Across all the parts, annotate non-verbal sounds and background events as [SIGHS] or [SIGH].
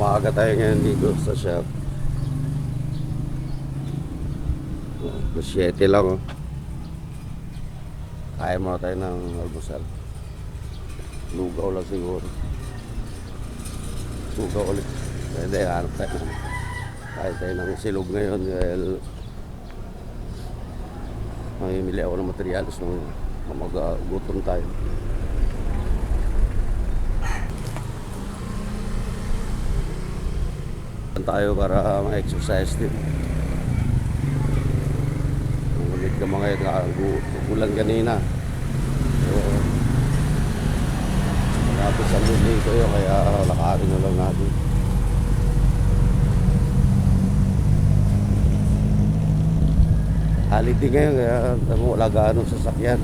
Maaga tayo ngayon dito sa shop. Alas 7 lang. oh. Kaya muna tayo ng almusal. Lugaw lang siguro. Lugaw ulit. Hindi, hanap tayo ng kaya tayo ng silog ngayon dahil mamimili ako ng materialis nung mag-gutom tayo. Tayo para ma-exercise din. Ulit ka mga yun, ulan kanina. So, malapit sa ito yun, kaya lakarin na lang natin. Holiday ngayon, kaya wala gaano sasakyan.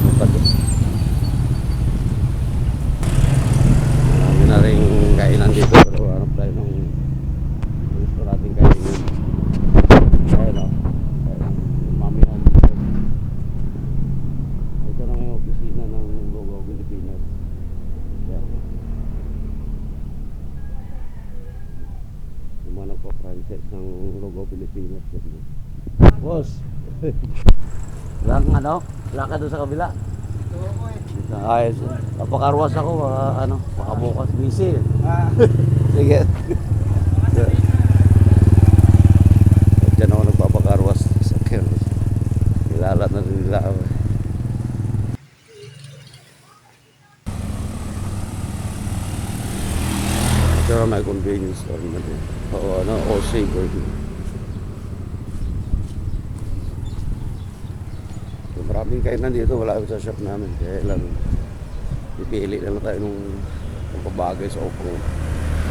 So, pag- Marami na rin kainan dito pero hanap tayo ng gusto natin kainin. Ayun o. Mami home. Ito na yung opisina ng Logo Pilipinas. Yan. Yung mga nagpa-franchise ng Logo Pilipinas. Boss! [LAUGHS] Lang ano? Lang ka doon sa kabila? Ayos. Napakarwas ako, baka, ano, baka bukas busy. [LAUGHS] Sige. Diyan ako nagpapakarwas sa Kerros. Kilala na rin nila ako. Pero may convenience store na din. Oo, ano, OC ko. So, maraming kainan dito, wala sa shop namin. Kaya lang, pipili na lang tayo nung ng pabagay sa upang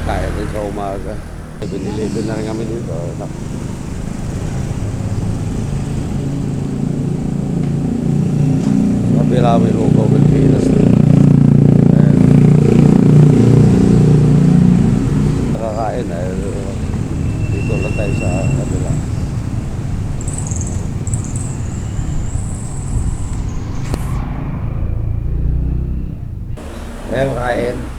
kaya din sa umaga. 7-Eleven na rin kami dito. Kabila may logo Pilipinas din. Ayan. Nakakain dahil dito lang tayo sa kabila. Ayan, kain.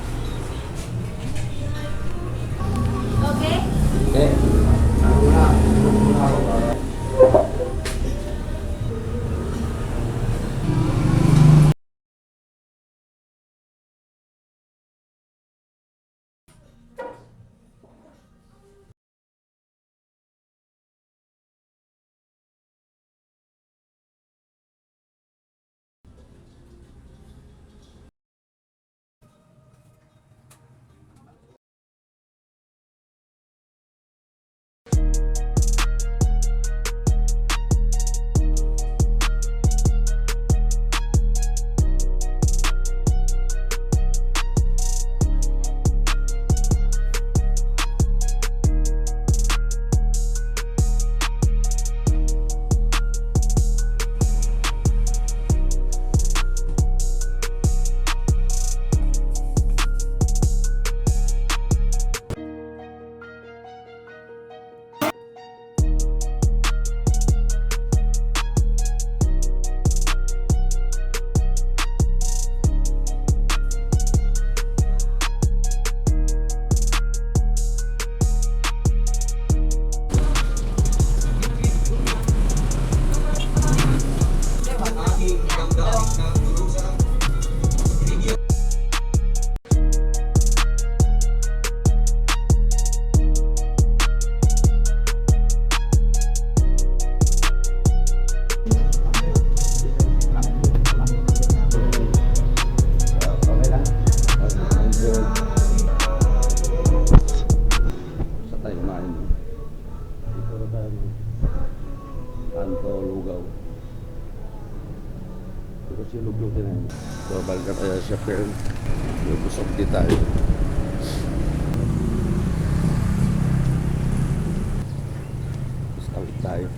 Tayo.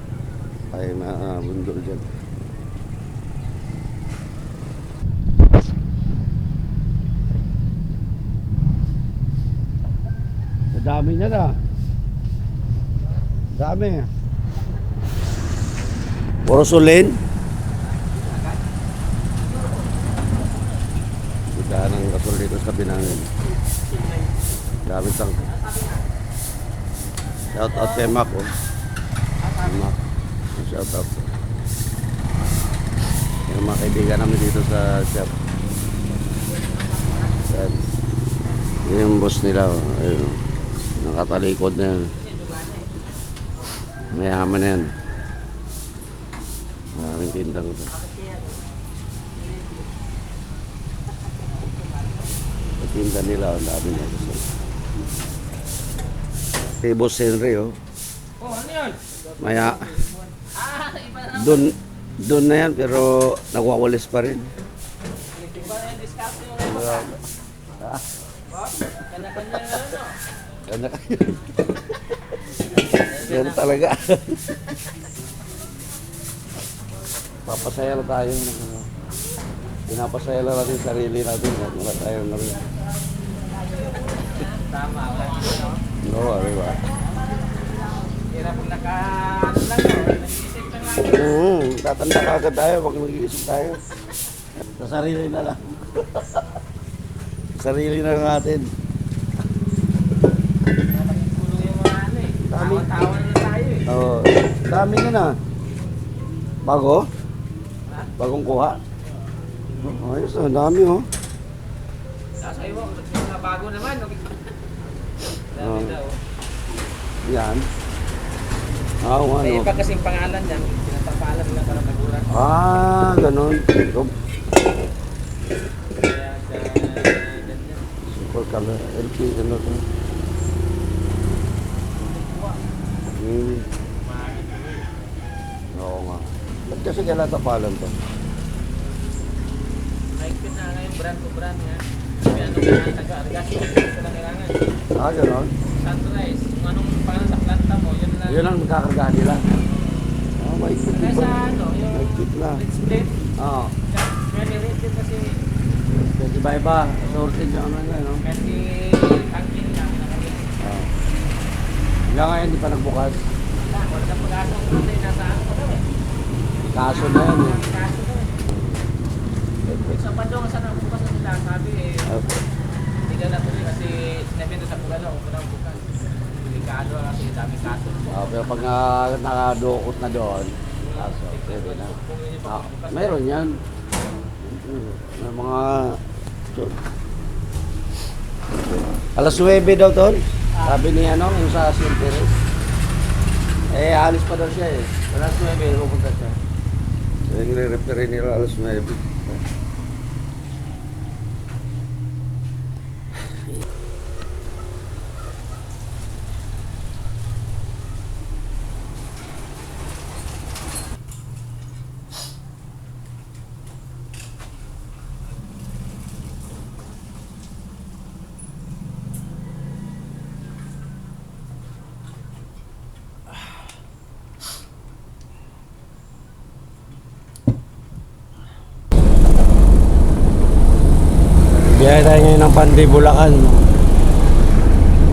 Tayo na uh, bundol dyan. Dami niya na. Dami. Puro sulin. Kita ng kasul dito sa tabi namin. Gamit ang shout out kay Mac oh. Mac. Shout out. Yung mga kaibigan namin dito sa shop. Yan. Yun yung boss nila. oh. Ayun. Nakatalikod na yan. Mayaman na yan. Maraming ito. Ang tinda nila, ang dami na. Kay Boss Henry, oh. Yun? Maya, na. doon, doon na yan, pero nagwawalis pa rin. Na Kanya-kanya na ano. kanya kayo. Yan talaga. Papasaya na tayo. ano. Pinapasaya lang natin sarili natin. Wala tayo na rin. Tama. No, di ba? Hirap naka, ano tatanda ka agad tayo pag nag-iisip tayo. Sa sarili na lang. sarili na natin. Tulong yung mga ano eh. Dami. Tawa-tawa na tayo eh. Oo, dami na na. Bago? Bagong kuha? Oh, Ayos, ang dami oh. Nasa iyo, bago naman. Dami Oo. daw. Yan. Ah, ano. iba kasing pangalan yan. Pinatapalan nila para maguran. Ah, ganun. Kaya ganyan. Super color. LP, ano to? Hmm. Oo nga. Ba't kasi kailan tapalan to? Naikpit na nga yung brand to brand nga. May ano nga taga-argas. Ito na kailangan. Ah, ganun. Sunrise. Kung anong pangalan sa planta mo, yun lang. Yun ang nakakargahan nila. Ah, may Kaya pa. sa ano, yung May ikot na. split. Oo. Kasi rated kasi Kasi iba-iba. Sorted yung ano nila, no? kasi tangkin niya. nakalagay. Oo. Hanggang ngayon, hindi pa nagbukas. Wala, wala na pag-asa ko na nasa ano ko daw eh. Kaso na yan, eh. Kaso daw eh. Sa Padong, saan ang bukas na sila? Sabi eh, Okay. hindi ka natuloy kasi sinabi doon sa Pugano, kung na bukas. Delikado kasi dami kaso. Ah, pero pag uh, nakadukot na doon, kaso, pwede na. Ah, meron yan. May mga... Alas 9 daw to. Sabi ni ano, yung sa Sinteres. Eh, alis pa daw siya eh. Alas 9, pupunta siya. So, yung nire-refer nila alas 9. Biyahe tayo ngayon ng Pandi, Bulacan.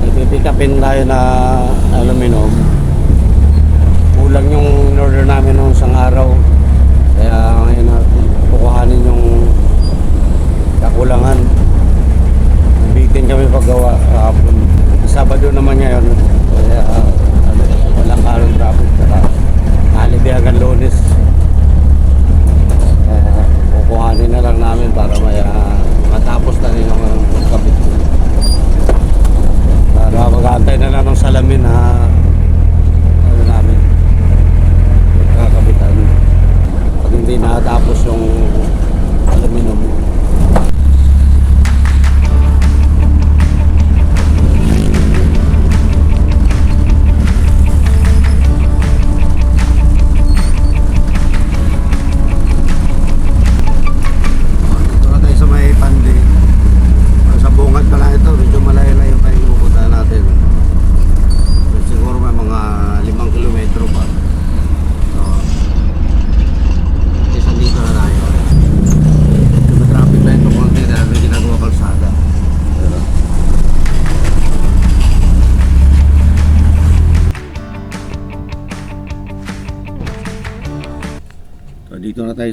Ipipikapin tayo na aluminum. Kulang yung in-order namin noong isang araw. Kaya ngayon natin kukuhanin yung kakulangan. Bitin kami paggawa kahapon. Sabado naman ngayon. Kaya ano, walang halong traffic. Saka holiday hanggang lunes. Kaya kukuhanin na lang namin para may ah, matapos na rin yung pagkabit. Para mag-aantay na lang ng salamin na ano namin kakabitan. Pag hindi nakatapos yung aluminum. Dito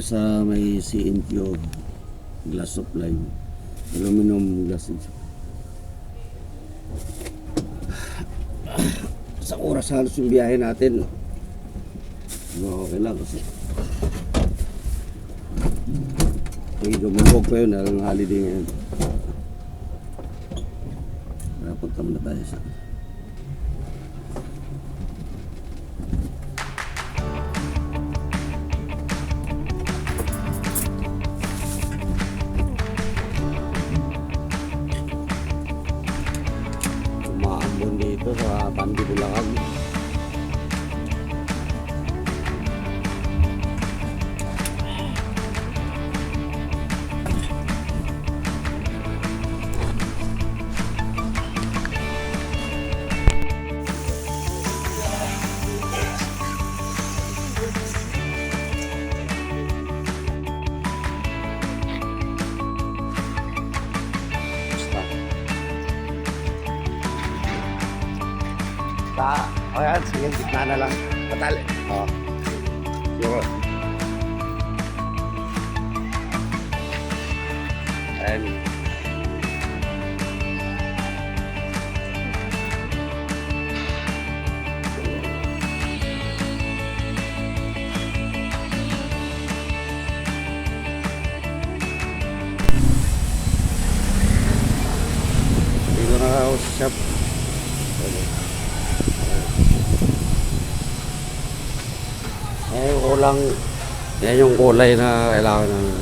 sa may CNQ glass supply. Aluminum glass. [SIGHS] Sa oras halos yung biyahe natin. No, okay lang kasi. Ay, lumubog pa yun. Alang holiday ngayon. Punta muna tayo sa... Ta, o yan, sige, gitna na lang. Patali. Oo. Siguro. Ayan. Dito na ako shop. Eh, kulang, yan yung kulay na kailangan namin.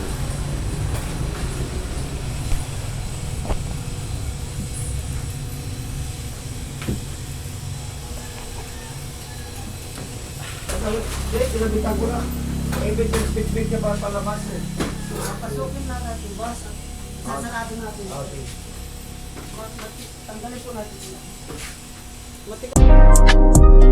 Pasukin na natin, boss. Sasarado natin. Okay. Tanggalin po natin. Matik-